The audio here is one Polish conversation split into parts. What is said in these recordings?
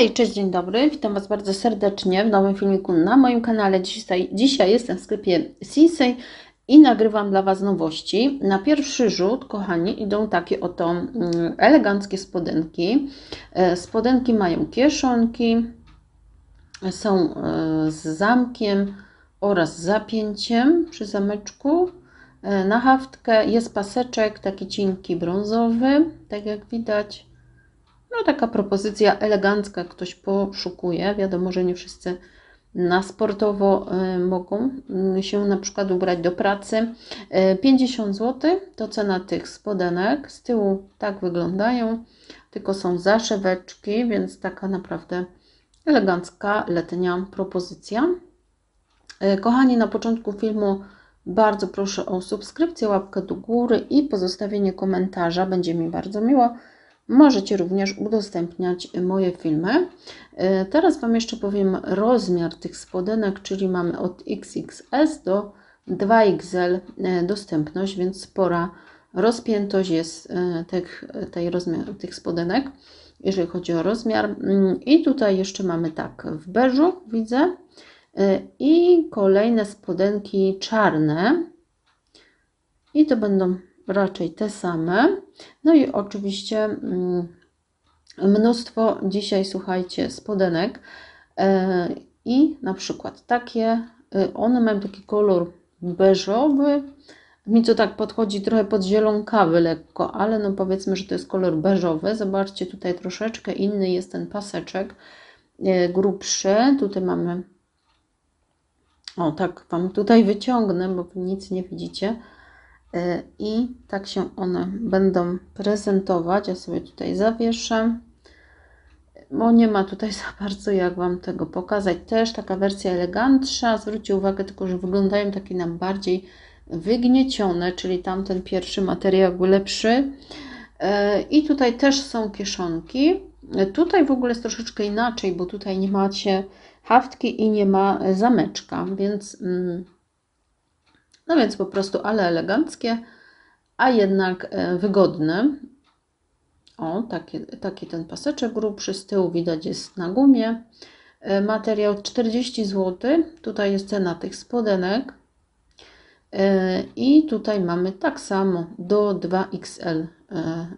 Hej, cześć, dzień dobry. Witam Was bardzo serdecznie w nowym filmiku na moim kanale. Dzisiaj, dzisiaj jestem w sklepie Sinsei i nagrywam dla Was nowości. Na pierwszy rzut, kochani, idą takie oto mm, eleganckie spodenki. E, Spodenki mają kieszonki, są e, z zamkiem oraz zapięciem przy zameczku. E, Na haftkę jest paseczek taki cienki brązowy, tak jak widać. No taka propozycja elegancka, ktoś poszukuje. Wiadomo, że nie wszyscy na sportowo y, mogą y, się na przykład ubrać do pracy. Y, 50 zł to cena tych spodenek. Z tyłu tak wyglądają, tylko są zaszeweczki, więc taka naprawdę elegancka letnia propozycja. Y, Kochani, na początku filmu bardzo proszę o subskrypcję, łapkę do góry i pozostawienie komentarza. Będzie mi bardzo miło. Możecie również udostępniać moje filmy. E, Teraz Wam jeszcze powiem rozmiar tych spodenek, czyli mamy od XXS do 2XL e, dostępność, więc spora rozpiętość jest e, tych, tej rozmiar, tych spodenek, jeżeli chodzi o rozmiar. Mm, I tutaj jeszcze mamy tak, w beżu widzę i kolejne spodenki czarne. I to będą raczej te same. No i oczywiście mm, mnóstwo dzisiaj, słuchajcie, spodenek e, i na przykład takie, e, one mają taki kolor beżowy, mi to tak podchodzi trochę pod zielonkawy lekko, ale no powiedzmy, że to jest kolor beżowy. Zobaczcie, tutaj troszeczkę inny jest ten paseczek, e, grubszy. Tutaj mamy, o tak Wam tutaj wyciągnę, bo nic nie widzicie. E, I tak się one będą prezentować. Ja sobie tutaj zawieszę, bo nie ma tutaj za bardzo jak Wam tego pokazać. Też taka wersja elegantsza. Zwróćcie uwagę tylko, że wyglądają takie nam bardziej wygniecione, czyli tamten pierwszy materiał był lepszy. E, I tutaj też są kieszonki. E, Tutaj w ogóle jest troszeczkę inaczej, bo tutaj nie macie haftki i nie ma zameczka, więc... Mm, no więc po prostu, ale eleganckie, a jednak e, wygodne. O, taki, taki ten paseczek grubszy z tyłu widać jest na gumie. E, Materiał 40 zł. Tutaj jest cena tych spodenek. E, I tutaj mamy tak samo do 2XL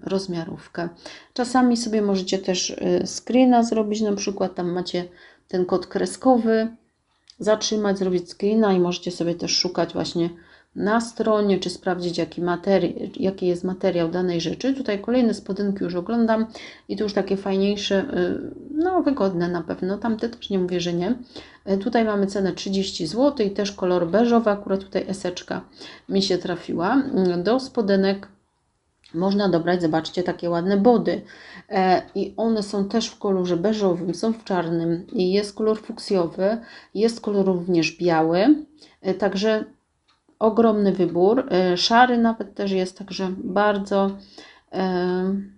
rozmiarówkę. Czasami sobie możecie też screena zrobić, na przykład tam macie ten kod kreskowy, zatrzymać, zrobić screena i możecie sobie też szukać właśnie na stronie, czy sprawdzić jaki, materi- jaki jest materiał danej rzeczy. Tutaj kolejne spodenki już oglądam i to już takie fajniejsze, no wygodne na pewno, tamte też nie mówię, że nie. Tutaj mamy cenę 30 zł i też kolor beżowy, akurat tutaj eseczka mi się trafiła. Do spodenek można dobrać, zobaczcie, takie ładne body. I one są też w kolorze beżowym, są w czarnym. I jest kolor fuksjowy, jest kolor również biały. Także ogromny wybór. Szary nawet też jest, także bardzo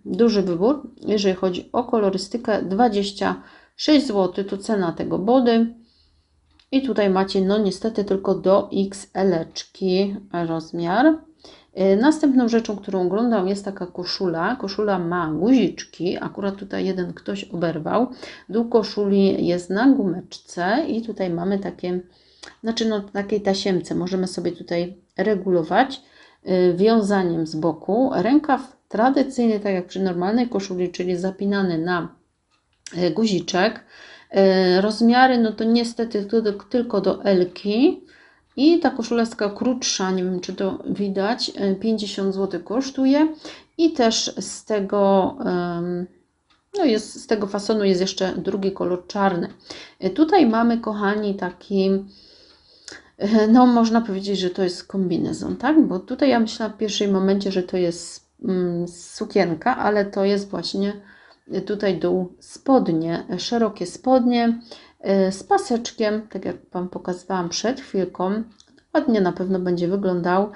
duży wybór. Jeżeli chodzi o kolorystykę, 26 zł to cena tego body. I tutaj macie, no niestety, tylko do XL rozmiar. Następną rzeczą, którą oglądam, jest taka koszula. Koszula ma guziczki. Akurat tutaj jeden ktoś oberwał. Dół koszuli jest na gumeczce i tutaj mamy takie, znaczy no takiej tasiemce. Możemy sobie tutaj regulować wiązaniem z boku. Rękaw tradycyjny, tak jak przy normalnej koszuli, czyli zapinany na guziczek. Rozmiary, no to niestety tylko do Elki. I ta koszula krótsza, nie wiem czy to widać, 50 zł kosztuje. I też z tego, no jest, z tego fasonu jest jeszcze drugi kolor czarny. Tutaj mamy, kochani, taki, no można powiedzieć, że to jest kombinezon, tak? Bo tutaj ja myślałam w pierwszym momencie, że to jest mm, sukienka, ale to jest właśnie tutaj dół spodnie, szerokie spodnie z paseczkiem, tak jak Wam pokazywałam przed chwilką. Ładnie na pewno będzie wyglądał.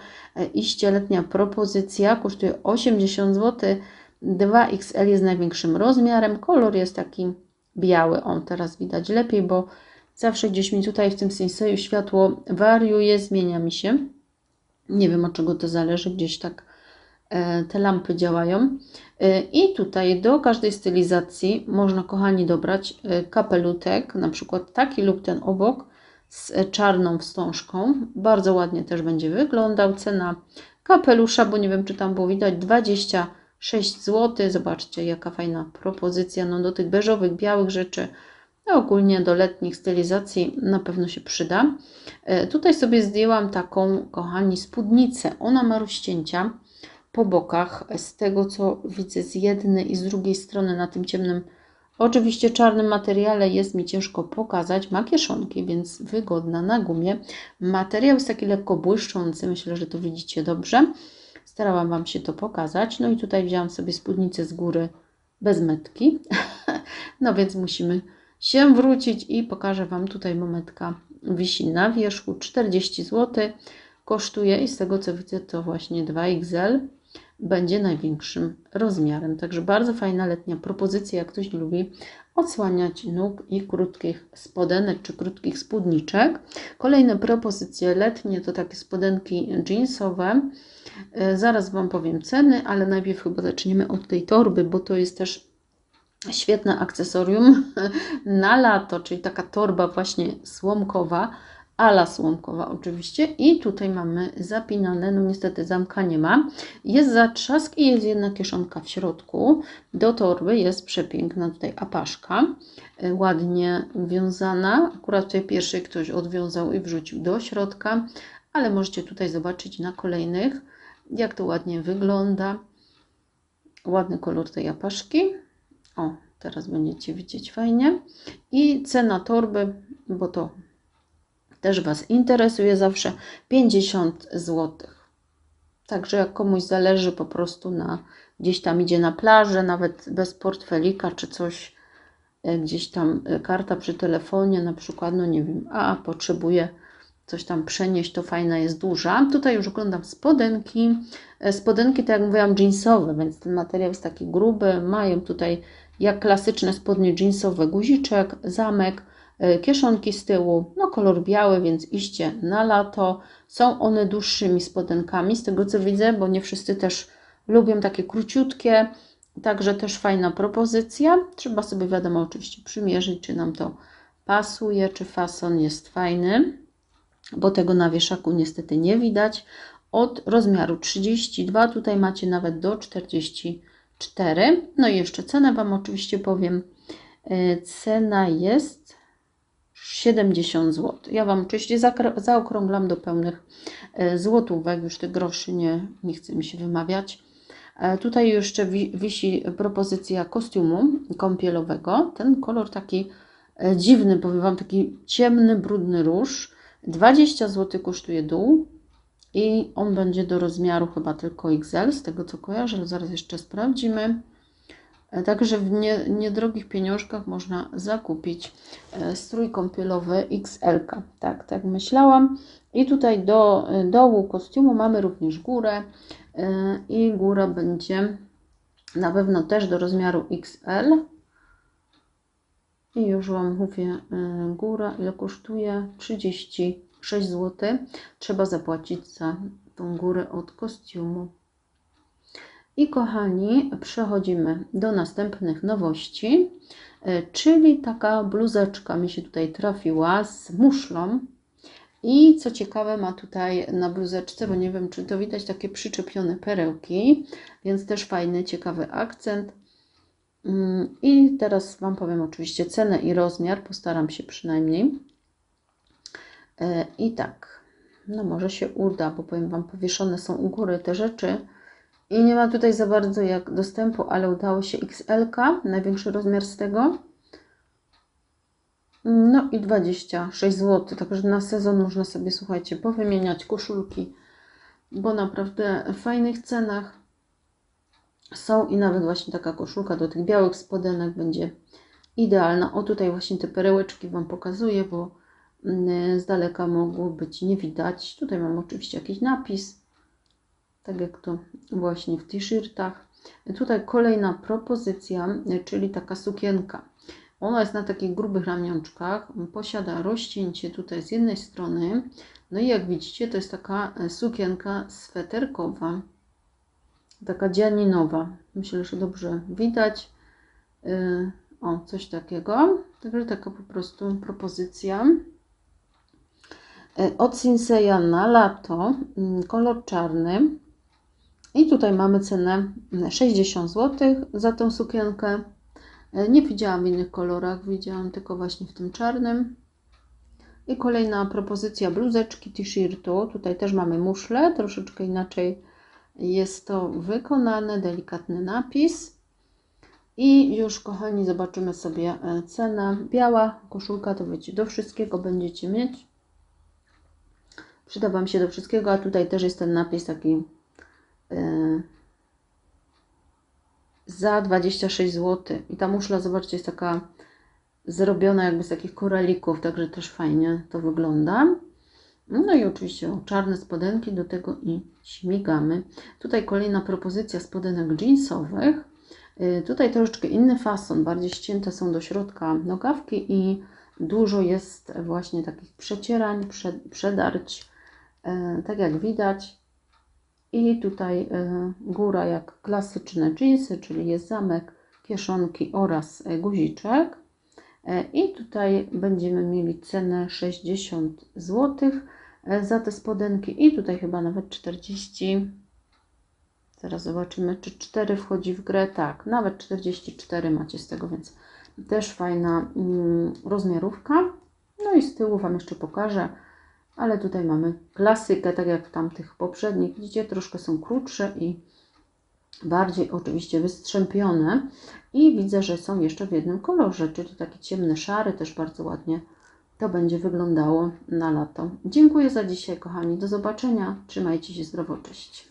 Iście letnia propozycja, kosztuje 80 zł. 2XL jest największym rozmiarem. Kolor jest taki biały. On teraz widać lepiej, bo zawsze gdzieś mi tutaj w tym senseju światło wariuje, zmienia mi się. Nie wiem od czego to zależy, gdzieś tak te lampy działają. E, I tutaj do każdej stylizacji można, kochani, dobrać e, kapelutek, na przykład taki lub ten obok z czarną wstążką. Bardzo ładnie też będzie wyglądał. Cena kapelusza, bo nie wiem, czy tam było widać, 26 zł. Zobaczcie, jaka fajna propozycja. No do tych beżowych, białych rzeczy ogólnie do letnich stylizacji na pewno się przyda. E, tutaj sobie zdjęłam taką, kochani, spódnicę. Ona ma rozcięcia po bokach. Z tego, co widzę z jednej i z drugiej strony na tym ciemnym, oczywiście czarnym materiale jest mi ciężko pokazać. Ma kieszonki, więc wygodna na gumie. Materiał jest taki lekko błyszczący. Myślę, że to widzicie dobrze. Starałam Wam się to pokazać. No i tutaj wzięłam sobie spódnicę z góry bez metki. no więc musimy się wrócić i pokażę Wam tutaj momentka wisi na wierzchu 40 zł kosztuje i z tego co widzę to właśnie 2XL będzie największym rozmiarem. Także bardzo fajna letnia propozycja, jak ktoś lubi odsłaniać nóg i krótkich spodenek czy krótkich spódniczek. Kolejne propozycje letnie to takie spodenki jeansowe. E, zaraz Wam powiem ceny, ale najpierw chyba zaczniemy od tej torby, bo to jest też świetne akcesorium na lato, czyli taka torba właśnie słomkowa, ala słomkowa oczywiście. I tutaj mamy zapinane, no niestety zamka nie ma, jest zatrzask i jest jedna kieszonka w środku, do torby jest przepiękna tutaj apaszka, e, ładnie wiązana, akurat tutaj pierwszy ktoś odwiązał i wrzucił do środka, ale możecie tutaj zobaczyć na kolejnych, jak to ładnie wygląda, ładny kolor tej apaszki, o, teraz będziecie widzieć fajnie. I cena torby, bo to też Was interesuje zawsze 50 zł. Także jak komuś zależy po prostu na gdzieś tam idzie na plażę, nawet bez portfelika czy coś, e, gdzieś tam e, karta przy telefonie na przykład, no nie wiem, a potrzebuje coś tam przenieść, to fajna jest duża. Tutaj już oglądam spodenki. E, spodenki, tak jak mówiłam, jeansowe, więc ten materiał jest taki gruby. Mają tutaj jak klasyczne spodnie jeansowe, guziczek, zamek, kieszonki z tyłu, no kolor biały, więc iście na lato. Są one dłuższymi spodenkami, z tego co widzę, bo nie wszyscy też lubią takie króciutkie, także też fajna propozycja. Trzeba sobie wiadomo oczywiście przymierzyć, czy nam to pasuje, czy fason jest fajny, bo tego na wieszaku niestety nie widać. Od rozmiaru 32 tutaj macie nawet do 40 4. No i jeszcze cenę Wam oczywiście powiem. E, cena jest 70 zł. Ja Wam oczywiście zaokrąglam do pełnych e, złotówek, już tych groszy nie, nie chce mi się wymawiać. E, tutaj jeszcze wisi propozycja kostiumu kąpielowego. Ten kolor taki dziwny, powiem Wam, taki ciemny, brudny róż. 20 zł kosztuje dół, i on będzie do rozmiaru chyba tylko XL, z tego co kojarzę, zaraz jeszcze sprawdzimy. E, także w nie, niedrogich pieniążkach można zakupić e, strój kąpielowy XL. -ka. Tak, tak myślałam. I tutaj do e, dołu kostiumu mamy również górę i góra będzie na pewno też do rozmiaru XL. I już Wam mówię, góra ile kosztuje? 30 6 zł trzeba zapłacić za tą górę od kostiumu. I kochani, przechodzimy do następnych nowości, e, czyli taka bluzeczka mi się tutaj trafiła z muszlą. I co ciekawe, ma tutaj na bluzeczce, bo nie wiem, czy to widać, takie przyczepione perełki, więc też fajny, ciekawy akcent. Mm, I teraz Wam powiem oczywiście cenę i rozmiar, postaram się przynajmniej. E, I tak, no może się uda, bo powiem Wam, powieszone są u góry te rzeczy i nie ma tutaj za bardzo jak dostępu, ale udało się XL, największy rozmiar z tego. No i 26 zł, także na sezon można sobie, słuchajcie, powymieniać koszulki, bo naprawdę w fajnych cenach są i nawet właśnie taka koszulka do tych białych spodenek będzie idealna. O tutaj właśnie te perełeczki Wam pokazuję, bo z daleka mogło być nie widać. Tutaj mam oczywiście jakiś napis, tak jak to właśnie w t-shirtach. Tutaj kolejna propozycja, czyli taka sukienka. Ona jest na takich grubych ramionczkach, posiada rozcięcie tutaj z jednej strony. No i jak widzicie, to jest taka sukienka sweterkowa. Taka dzianinowa. Myślę, że dobrze widać. Yy, o, coś takiego. Także taka po prostu propozycja. Yy, Od Sinseya na lato, yy, kolor czarny. I tutaj mamy cenę 60 zł za tą sukienkę. Yy, Nie widziałam w innych kolorach, widziałam tylko właśnie w tym czarnym. I kolejna propozycja bluzeczki t-shirtu. Tutaj też mamy muszle, troszeczkę inaczej jest to wykonane, delikatny napis. I już, kochani, zobaczymy sobie e, cenę. Biała koszulka to wiecie, do wszystkiego będziecie mieć. Przyda Wam się do wszystkiego, a tutaj też jest ten napis taki e, za 26 zł. I ta muszla, zobaczcie, jest taka zrobiona jakby z takich koralików, także też fajnie to wygląda. No i oczywiście czarne spodenki, do tego i śmigamy. Tutaj kolejna propozycja spodenek jeansowych. Y, Tutaj troszeczkę inny fason, bardziej ścięte są do środka nogawki i dużo jest właśnie takich przecierań, prze- przedarć, y, tak jak widać. I tutaj y, góra jak klasyczne jeansy, czyli jest zamek, kieszonki oraz y, guziczek. E, I tutaj będziemy mieli cenę 60 zł za te spodenki i tutaj chyba nawet 40. Zaraz zobaczymy, czy 4 wchodzi w grę. Tak, nawet 44 macie z tego, więc też fajna mm, rozmiarówka. No i z tyłu Wam jeszcze pokażę, ale tutaj mamy klasykę, tak jak w tamtych poprzednich. Widzicie, troszkę są krótsze i bardziej oczywiście wystrzępione i widzę, że są jeszcze w jednym kolorze, czyli taki ciemny szary, też bardzo ładnie to będzie wyglądało na lato. Dziękuję za dzisiaj, kochani. Do zobaczenia. Trzymajcie się zdrowo. Cześć.